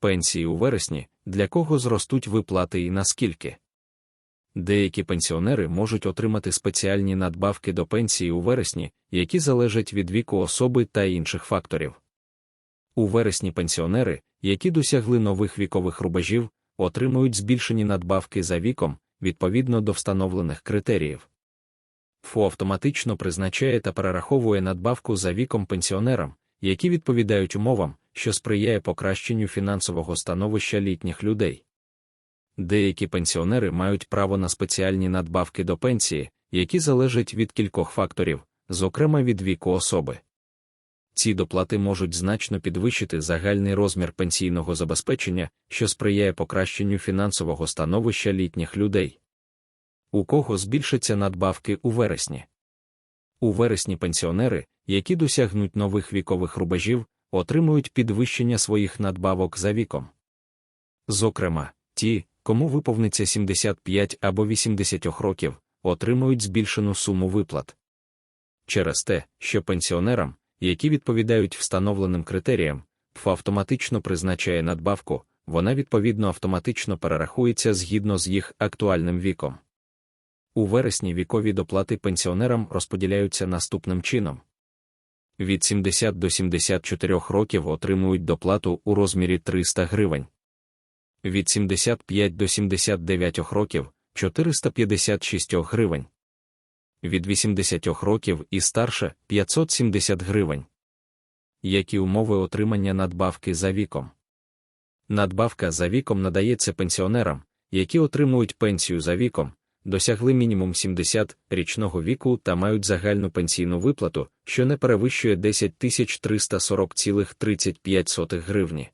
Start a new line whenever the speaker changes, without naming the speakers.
пенсії у вересні, для кого зростуть виплати і наскільки. Деякі пенсіонери можуть отримати спеціальні надбавки до пенсії у вересні, які залежать від віку особи та інших факторів. У вересні пенсіонери, які досягли нових вікових рубежів, отримують збільшені надбавки за віком відповідно до встановлених критеріїв. ФО автоматично призначає та перераховує надбавку за віком пенсіонерам, які відповідають умовам, що сприяє покращенню фінансового становища літніх людей. Деякі пенсіонери мають право на спеціальні надбавки до пенсії, які залежать від кількох факторів, зокрема від віку особи. Ці доплати можуть значно підвищити загальний розмір пенсійного забезпечення, що сприяє покращенню фінансового становища літніх людей. У кого збільшаться надбавки у вересні? У вересні пенсіонери, які досягнуть нових вікових рубежів, отримують підвищення своїх надбавок за віком. Зокрема, ті, кому виповниться 75 або 80 років, отримують збільшену суму виплат. Через те, що пенсіонерам, які відповідають встановленим критеріям, ПФ автоматично призначає надбавку, вона відповідно автоматично перерахується згідно з їх актуальним віком. У вересні вікові доплати пенсіонерам розподіляються наступним чином. Від 70 до 74 років отримують доплату у розмірі 300 гривень. Від 75 до 79 років 456 гривень. Від 80 років і старше 570 гривень. Які умови отримання надбавки за віком? Надбавка за віком надається пенсіонерам, які отримують пенсію за віком, досягли мінімум 70 річного віку та мають загальну пенсійну виплату, що не перевищує 10 340,35 гривні.